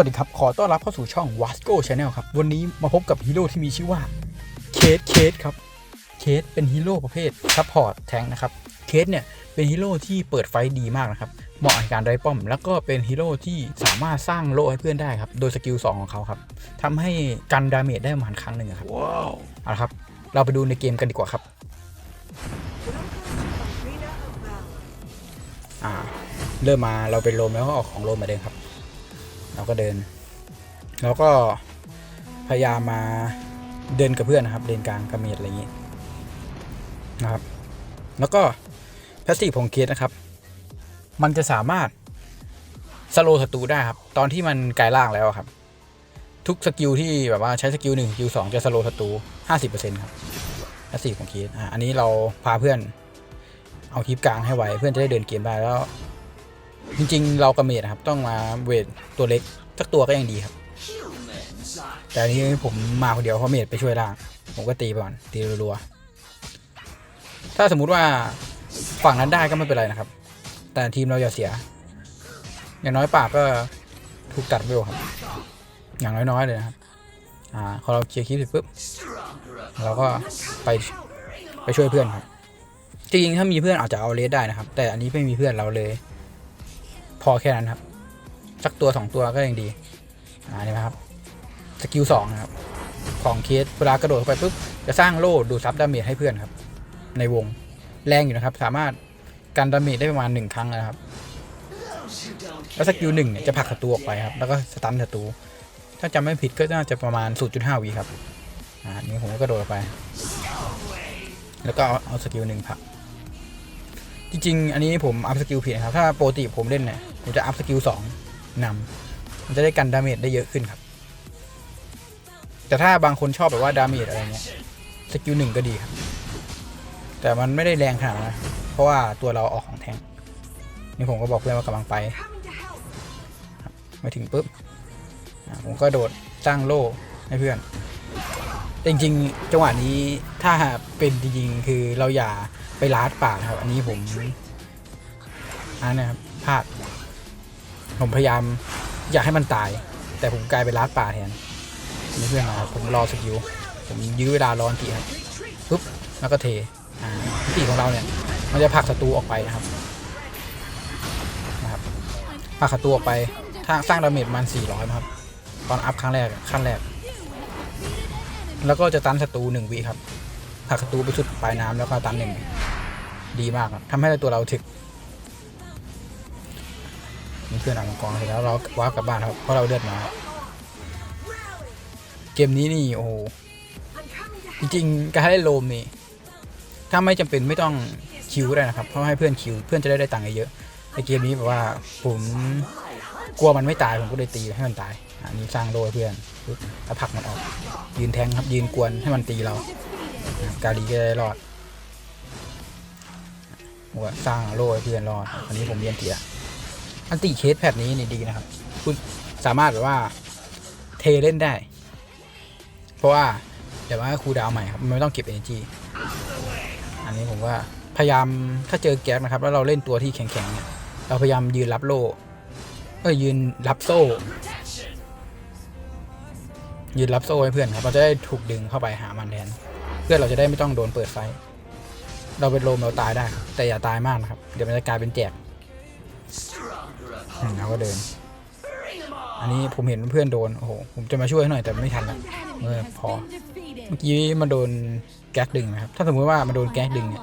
สวัสดีครับ ขอต้อนรับเข้าสู่ช่อง Wasco Channel ครับ วันนี้มาพบกับฮีโร่ที่มีชื่อว่าเคสเคสครับ เคสเป็นฮีโร่ประเภทซัพพอร์ตแทงนะครับ เคสเนี่ยเป็นฮีโร่ที่เปิดไฟดีมากนะครับ เหมาะในการไร้ป้อม แล้วก็เป็นฮีโร่ที่สามารถสร้างโล่ให้เพื่อนได้ครับ โดยสกิล 2 ของเขาครับทำให้กันดาเมจได้ประมาณครั้งหนึ่งอะครับเอาละครับ เราไปดูในเกมกันดีกว่าครับอ่าเริ่มมาเราเป็นโรมแล้วก็ออกของโรมมาเดินครับ เราก็เดิน แล้วก็พยายามมาเดินกับเพื่อนนะครับเลนกลางกระเมียดอะไรอย่างนี้นะครับ แล้วก็แพสซีฟของเคสนะครับ มันจะสามารถสโลศัตรูได้ครับ ตอนที่มันกลายร่างแล้วครับ ทุกสกิลที่แบบว่าใช้สกิลหนึ่งสกิลสองจะสโลศัตรูห้าสิบเปอร์เซ็นต์ครับแพสซีฟของเคสอะอันนี้เราพาเพื่อนเอาคลิปกลางให้ไวเพื่อนจะได้เดินเกมได้แล้ว จริงๆ เรากระเมดครับ ต้องมาเวทตัวเล็กสักตัวก็ยังดีครับ แต่อันนี้ผมมาคนเดียวเพราะเมดไปช่วยล่าง ผมก็ตีไปก่อนตีรัวๆถ้าสมมุติว่าฝั่งนั้นได้ก็ไม่เป็นไรนะครับ แต่ทีมเราอย่าเสีย อย่างน้อยปากก็ถูกตัดเวลครับ อย่างน้อยๆเลยนะครับอ่าพอเราเคลียร์คลิปเสร็จปุ๊บเราก็ไปไปช่วยเพื่อนครับจริงๆถ้ามีเพื่อนอาจจะเอาเลสได้นะครับ แต่อันนี้ไม่มีเพื่อนเราเลย พอแค่นั้นครับ สักตัวสองตัวก็ยังดี อ่านี่นะครับ สกิลสองนะครับ ของเคสเวลากระโดดไปปุ๊บ จะสร้างโล่ดูดซับดาเมจให้เพื่อนครับ ในวงแรงอยู่นะครับ สามารถกันดาเมจได้ประมาณหนึ่งครั้งนะครับ แล้วสกิลหนึ่งเนี่ยจะผลักศัตรูออกไปครับ แล้วก็สตันศัตรู ถ้าจำไม่ผิดก็น่าจะประมาณ 0.5วิครับ อ่า นี่ผมก็กระโดดไป แล้วก็เอาเอาสกิลหนึ่งผลัก จริงๆ อันนี้ผมอัพสกิลผิดนะครับ ถ้าโปกติผมเล่นเนี่ยผมจะอัพสกิลสองนำมันจะได้กันดาเมจได้เยอะขึ้นครับ แต่ถ้าบางคนชอบแบบว่าดาเมจอะไรเงี้ยสกิลหนึ่งก็ดีครับ แต่มันไม่ได้แรงขนาดนั้นนะเพราะว่าตัวเราออกของแทงนี่ผมก็บอกเพื่อนว่ากำลังไปครับมาถึงปุ๊บผมก็โดดสร้างโล่ให้เพื่อนจริงๆจังหวะนี้ถ้าเป็นจริงๆคือเราอย่า ไปลาดป่านะครับ อันนี้ผมอันนี้นะครับพลาด ผมพยายามอยากให้มันตาย แต่ผมกลายเป็นลาดป่าแทนนี่เพื่อนมาครับผมรอสกิลผมยื้อเวลารอนทีครับปุ๊บแล้วก็เทอ่าติของเราเนี่ย มันจะผลักศัตรูออกไปนะครับนะครับผลักศัตรูออกไปถ้าสร้างดาเมจมัน400นะครับ ตอนอัพครั้งแรกขั้นแรก แล้วก็จะตันศัตรูหนึ่งวิครับผลักศัตรูไปสุดปลายน้ำแล้วก็ตันหนึ่ง ดีมากครับทำให้ตัวเราถึกมีเพื่อนอ่านมังกรเสร็จแล้วเราว้ากลับบ้านครับเพราะเราเลือดมาเกมนี้นี่โอ้โหจริงๆการให้โลมนี่ถ้าไม่จำเป็นไม่ต้องคิวได้นะครับเพราะให้เพื่อนคิวเพื่อนจะได้ได้ตังค์เยอะในเกมนี้แบบว่าผมกลัวมันไม่ตายผมก็เลยตีให้มันตายอันนี้สร้างโล่ให้เพื่อนแล้วผักมันออก ยืนแทงครับยืนกวนให้มันตีเรา กาลีก็ได้รอด ผมก็สร้างโล่ให้เพื่อนรอดอันนี้ผมเรียนเตียอันติเคสแพทนี้นี่ดีนะครับ คุณสามารถแบบว่าเทเล่นได้ เพราะว่าเดี๋ยวว่าครูดาวใหม่ครับมันไม่ต้องเก็บ energy อันนี้ผมว่าพยายามถ้าเจอแก๊สนะครับ แล้วเราเล่นตัวที่แข็งๆเนี่ยเราพยายามยืนรับโล่เอ้ยยืนรับโซ่ ยืนรับโซ่ให้เพื่อนครับเราจะได้ถูกดึงเข้าไปหามันแทนเพื่อนเราจะได้ไม่ต้องโดนเปิดไฟ เราเป็นโลมเราตายได้ แต่อย่าตายมากนะครับ เดี๋ยวมันจะกลายเป็นแจกเราก็เดิน อันนี้ผมเห็นเพื่อนโดน โอ้โห ผมจะมาช่วยให้หน่อยแต่ไม่ทันละเออพอ เมื่อกี้มันโดนแก๊กดึงนะครับ ถ้าสมมติว่ามันโดนแก๊กดึงเนี่ย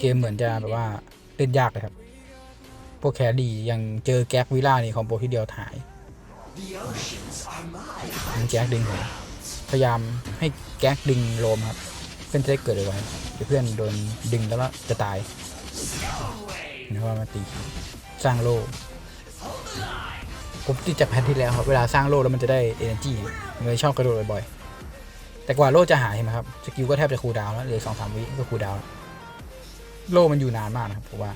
เกมเหมือนจะแบบว่าเล่นยากเลยครับ พวกแคดียังเจอแก๊กวิล่านี่คอมโบที่เดียวถ่ายมันแก๊กดึงผมพยายามให้แก๊กดึงโลมครับเพื่อนจะได้เกิดไวๆ เดี๋ยวเพื่อนโดนดึงแล้วจะตายนะว่ามาตีสร้างโลผมติดจากแพทที่แล้วครับ เวลาสร้างโลแล้วมันจะได้ energy ผมเลยชอบกระโดดบ่อยๆ แต่กว่าโลจะหายเห็นไหมครับ สกิลก็แทบจะคูลดาวแล้วเหลือสองสามวิก็คูลดาวน์แล้วโลมันอยู่นานมากนะครับผมว่า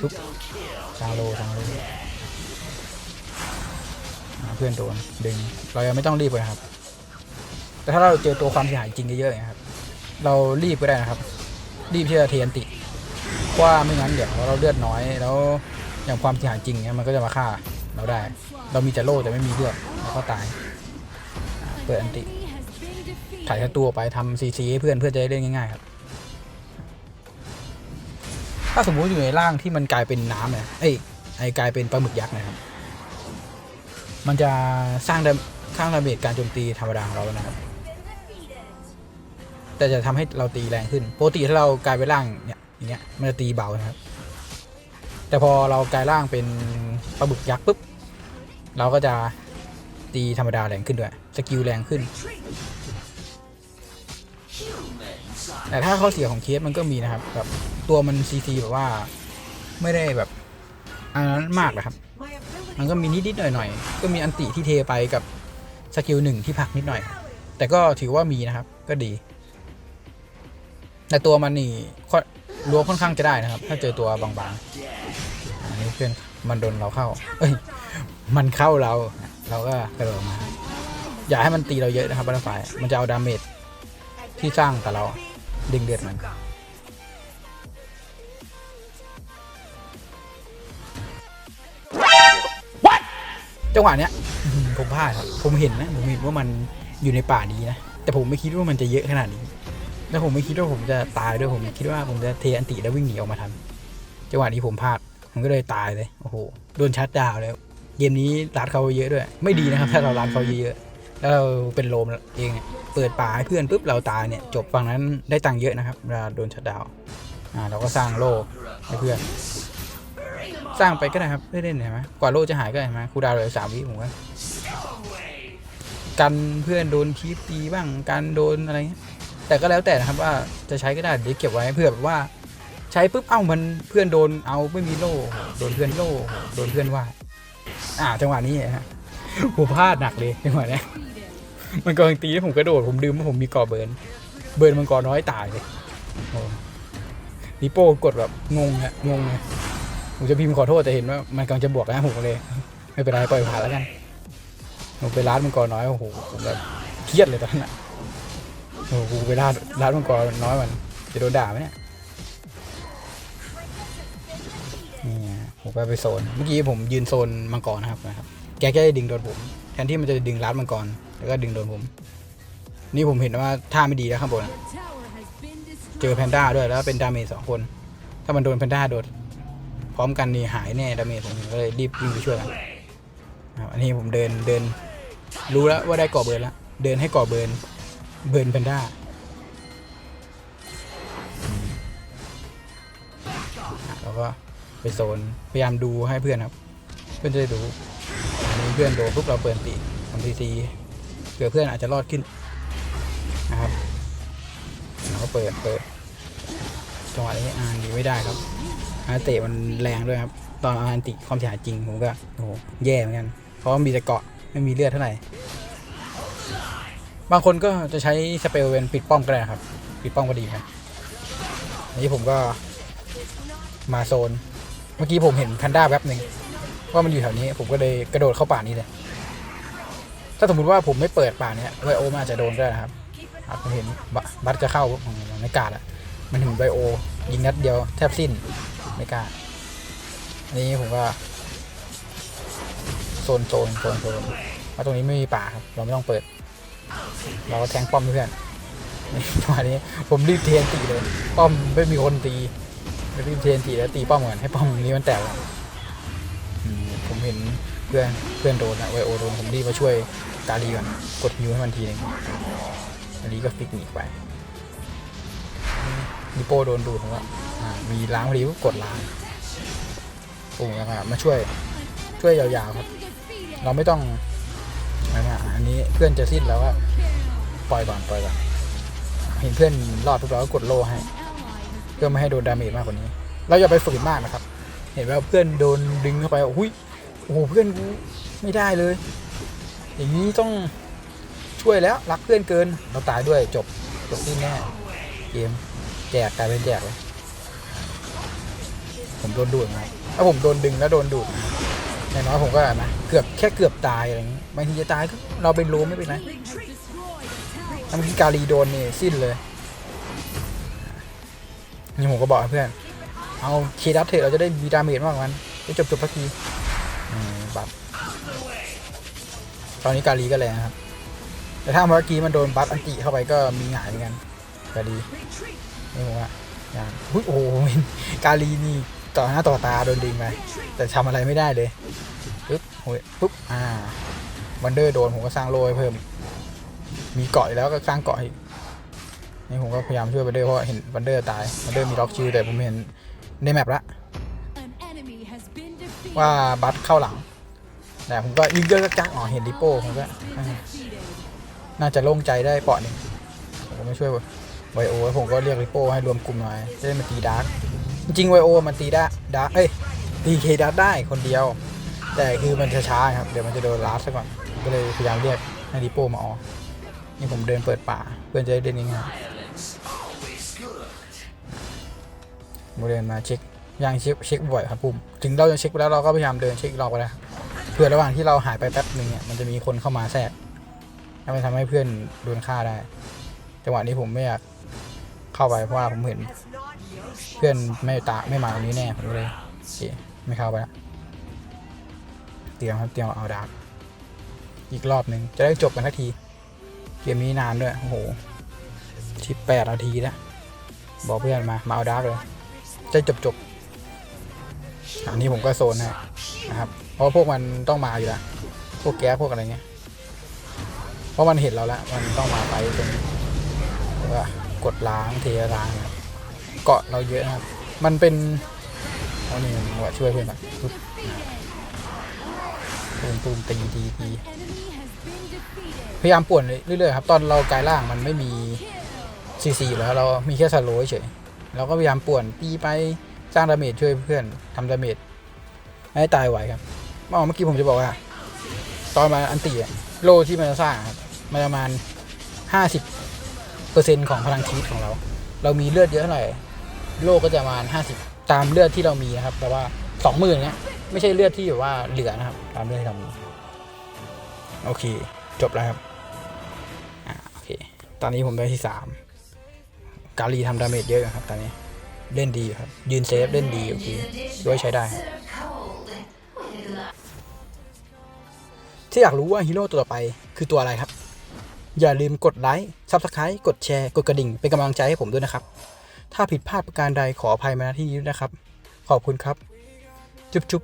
ปุ๊บสร้างโลสร้างโล่เพื่อนโดนดึง เรายังไม่ต้องรีบเลยครับ แต่ถ้าเราเจอตัวความเสียหายจริงเยอะๆอย่างเงี้ยครับ เรารีบก็ได้นะครับ รีบที่จะเทียนติเพราะว่าไม่งั้นเดี๋ยวเราเลือดน้อยแล้วอย่างความเสียหายจริงเนี่ยมันก็จะมาฆ่าเราได้ เรามีแต่โล่แต่ไม่มีเลือดเราก็ตาย เปิดอันติถ่ายตัวไปทำซีซีให้เพื่อนเพื่อจะได้เล่นง่ายๆครับ ถ้าสมมุติอยู่ในร่างที่มันกลายเป็นน้ำเนี่ยเอ้ยไอกลายเป็นปลาหมึกยักษ์นะครับ มันจะสร้างดาสร้างดาเมจการโจมตีธรรมดาของเรานะครับ แต่จะทำให้เราตีแรงขึ้นปกติถ้าเรากลายเป็นร่างเนี่ยอย่างเงี้ยมันจะตีเบานะครับ แต่พอเรากลายร่างเป็นปลาบึกยักษ์ปุ๊บเราก็จะตีธรรมดาแรงขึ้นด้วยสกิลแรงขึ้น แต่ถ้าข้อเสียของเคสมันก็มีนะครับแบบตัวมันซีซีแบบว่าไม่ได้แบบอันนั้นมากนะครับ มันก็มีนิดๆหน่อยๆ ก็มีอันติที่เทไปกับสกิลหนึ่งที่ผักนิดหน่อย แต่ก็ถือว่ามีนะครับก็ดี แต่ตัวมันนี่ค่อนรั้วค่อนข้างจะได้นะครับ ถ้าเจอตัวบางๆอันนี้เพื่อนมันโดนเราเข้า เอ้ย มันเข้าเรา เราก็กระโดดมา อย่าให้มันตีเราเยอะนะครับบัตเตอร์ไฟมันจะเอาดาเมจที่สร้างกับเราดึงเดือดมันจังหวะเนี้ยอื้อหือผมพลาดครับ ผมเห็นนะ ผมเห็นว่ามันอยู่ในป่านี้นะ แต่ผมไม่คิดว่ามันจะเยอะขนาดนี้ แล้วผมไม่คิดว่าผมจะตายด้วยผมคิดว่าผมจะเทอันติแล้ววิ่งหนีออกมาทันจังหวะนี้ผมพลาดผมก็เลยตายเลยโอ้โหโดนชัดดาวแล้วเกมนี้รัดเขาเยอะด้วย ไม่ดีนะครับ ถ้าเรารัดเขาเยอะๆแล้วเราเป็นโลมเองเปิดป่าให้เพื่อนปุ๊บเราตายเนี่ยจบฝั่งนั้นได้ตังค์เยอะนะครับเวลาโดนชัดดาวอ่าเราก็สร้างโลให้เพื่อนสร้างไปก็ได้ครับเล่นๆเห็นไหมกว่าโลจะหายก็เห็นไหมครูดาวเหลือสามวิผมว่ากันเพื่อนโดนคีปตีบ้างกันโดนอะไรเงี้ย แต่ก็แล้วแต่นะครับว่าจะใช้ก็ได้เดี๋ยวเก็บไว้เพื่อแบบว่า ใช้ปุ๊บเอ้ามันเพื่อนโดนเอาไม่มีโล่โดนเพื่อนโล่โดนเพื่อนว่าอ่าจังหวะนี้ฮะผมพลาดหนักเลยจังหวะนี้มันกำลังตีแล้ผมกระโดดผมลืมว่าผมมีก่อเบิร์นเบิร์นมันก่อน้อยตายเลยนิโป้กดแบบงงอะงงเลยผมจะพิมพ์ขอโทษแต่เห็นว่ามันกำลังจะบวกนะผมเลย ไม่เป็นไรปล่อยผ่านแล้วกันผมไปร้านมังกรน้อยโอ้โหผมแบบเครียดเลยตอนนั้น โอ้โหกูไปร้านร้านมังกรน้อยมันจะโดนด่าไหมเนี่ยนี่ไงผมก็ไปโซน เมื่อกี้ผมยืนโซนมังกรนะครับนะครับ แกแค่ดึงโดนผม แทนที่มันจะดึงร้านมังกร แล้วก็ดึงโดนผม นี่ผมเห็นว่าท่าไม่ดีแล้วข้างบนเจอแพนด้าด้วยแล้วเป็นดาเมจสองคน ถ้ามันโดนแพนด้าโดนพร้อมกันนี่หายแน่ดาเมจผมก็เลยรีบวิ่งไปช่วยกันนะครับอันนี้ผมเดินเดิน รู้แล้วว่าได้ก่อเบิร์นแล้ว เดินให้ก่อเบิร์น เบิร์นแพนด้าแล้วก็ไปโซนพยายามดูให้เพื่อนครับ เพื่อนจะได้ดูอันนี้เพื่อนโดนปุ๊บเราเปิดตีทำทีซีเผื่อเพื่อนอาจจะรอดขึ้นนะครับเราก็เปิดเปิดจังหวะนี้อ่านดีไม่ได้ครับอาเตะมันแรงด้วยครับ ตอนอันติความเสียหายจริงผมก็โอ้โหแย่เหมือนกัน เพราะมีแต่เกาะไม่มีเลือดเท่าไหร่ บางคนก็จะใช้สเปลเป็นปิดป้อมก็ได้นะครับ ปิดป้อมก็ดีครับนี้ผมก็มาโซน เมื่อกี้ผมเห็นแพนด้าแป๊บหนึ่งว่ามันอยู่แถวนี้ ผมก็เลยกระโดดเข้าป่านี้เลย ถ้าสมมติว่าผมไม่เปิดป่านี้ไวโอมันอาจจะโดนก็ได้นะครับผมเห็นบบัตจะเข้าปุ๊บผมไม่กล้าละมันถึงไวโอ ยิงนัดเดียวแทบสิ้นไม่กล้านนี้ผมก็โซนโซนโซนโซนเพราะตรงนี้ไม่มีป่าครับ เราไม่ต้องเปิด เราก็แทงป้อมเพื่อนนี่จังหวะนี้ผมรีบเทียนตีเลย ป้อมไม่มีคนตีรีบเทียนตีแล้วตีป้อมก่อนให้ป้อมนี้มันแตกก่อนผมเห็นเพื่อนเพื่อนโดนอะไวโอโดนผมรีบมาช่วยกาลีก่อนกดฮิวให้มันทีหนึงอันนี้ก็ฟิกหนีไปนิโป้โดนดูดผมว่ามีล้างพอดีก็กดล้างปุ่มแล้วก็มาช่วยช่วยยาวๆครับ เราไม่ต้อง นะฮะอันนี้เพื่อนจะสิ้นแล้วก็ปล่อยก่อนปล่อยก่อนเห็นเพื่อนรอดปุ๊บเราก็กดโลให้ เพื่อไม่ให้โดนดาเมจมากกว่านี้ เราอย่าไปฝืนมากนะครับ เห็นว่าเพื่อนโดนดึงเข้าไปโอ้ยโอ้โหเพื่อนกูไม่ได้เลย อย่างนี้ต้องช่วยแล้วรักเพื่อนเกินเราตายด้วยจบจบที่แน่เกมแจกกลายเป็นแจกเลยผมโดนดูดนะถ้าผมโดนดึงแล้วโดนดูด อย่างน้อยผมก็นะเกือบแค่เกือบตายอะไรอย่างนี้บางทีจะตายก็เราเป็นโลไม่เป็นไรถ้าเมื่อกี้กาลีโดนนี่สิ้นเลยนี่ผมก็บอกเพื่อน เอาเคดับเถอะเราจะได้มีดาเมจมากกว่านั้นจะจบจบสักทีบัฟตอนนี้กาลีก็แรงครับ แต่ถ้าเมื่อกี้มันโดนบัฟอันติเข้าไปก็มีหงายเหมือนกันกาลีนี่ผมว่าอย่างโอ้โหกาลีนี่ ต่อหน้าต่อตาโดนดึงไปแต่ทำอะไรไม่ได้เลยปึ๊บโอ้ยปึ๊บอ่าวันเดอร์โดนผมก็สร้างโลให้เพิ่ม มีเกาะอยู่แล้วก็สร้างเกาะอีกนี่ผมก็พยายามช่วยวันเดอร์เพราะเห็นวันเดอร์ตายวันเดอร์มีล็อกชิลแต่ผมเห็นในแมปละว่าบัตเข้าหลังแต่ผมก็ยิงเยอะก็จักๆอ๋อเห็นดิโป้ผมก็น่าจะโล่งใจได้เปาะหนึ่งผมก็ไม่ช่วยไวโอ้ผมก็เรียกริโป้ให้รวมกลุ่มหน่อยจะได้มาตีดาร์ก จริงไวโอมันตีได้ดาเอ้ยตีเคดาร์กได้คนเดียว แต่คือมันจะช้าครับ เดี๋ยวมันจะโดนลาสซะก่อน ก็เลยพยายามเรียกให้ริโปมาออกนี่ผมเดินเปิดป่า เพื่อนจะได้เล่นง่ายๆผมเดินมาเช็คยังเช็คเช็คบ่อยครับปุ่มถึงเราจะเช็คไปแล้วเราก็พยายามเดินเช็คอีกรอบไปแล้วเพื่อระหว่างที่เราหายไปแป๊บหนึ่งเนี่ยมันจะมีคนเข้ามาแทรกแล้วมันทำให้เพื่อนโดนฆ่าได้ จังหวะนี้ผมไม่อยากเข้าไปเพราะว่าผมเห็น เพื่อนไม่ตาไม่มาตรงนี้แน่ผมเลยโอเคไม่เข้าไปละเตรียมครับเตรียมเอาดาบอีกรอบหนึ่งจะได้จบกันทักที เกมนี้นานด้วย โอ้โหทิปแปดนาทีแล้วบอกเพื่อนมา มาเอาดาร์กเลย จะจบจบอันนี้ผมก็โซนให้นะครับ เพราะพวกมันต้องมาอยู่แล้วพวกแก๊สพวกอะไรเงี้ย เพราะมันเห็นเราแล้ว มันต้องมาไปตรงนี้กดล้างเทล้างนะครับ เกาะเราเยอะนะครับ มันเป็นเอานี่หัวช่วยเพื่อนก่อนปุ๊บตูมตูมตีตีตีพยายามป่วนเรื่อยๆครับ ตอนเรากายล่างมันไม่มีซีซีอยู่แล้วเรามีแค่สโลว์เฉยเราก็พยายามป่วนตีไปสร้างดาเมจช่วยเพื่อนทำดาเมจให้ตายไหวครับเมื่อกี้ผมจะบอกว่า ตอนมาอันตีอะโลที่มันจะสร้างครับมันประมาณห้าสิบเปอร์เซ็นของพลังชีวิตของเรา เรามีเลือดเยอะเท่าไหร่ โลก็จะประมาณห้าสิบตามเลือดที่เรามีนะครับแต่ว่าสองหมื่นเนี้ยไม่ใช่เลือดที่แบบว่าเหลือนะครับ ตามเลือดที่เรามีโอเค จบแล้วครับอ่าโอเค ตอนนี้ผมได้ที่สามกาลีทำดาเมจเยอะอยู่ครับตอนนี้เล่นดีครับ ยืนเซฟเล่นดีโอเคด้วยใช้ได้ ที่อยากรู้ว่าฮีโร่ตัวต่อไปคือตัวอะไรครับ อย่าลืมกดไลค์ซับสไครต์กดแชร์ กดกระดิ่ง เป็นกำลังใจให้ผมด้วยนะครับ ถ้าผิดพลาดประการใดขออภัยมาณที่นี้นะครับ ขอบคุณครับ จุ๊บจุ๊บ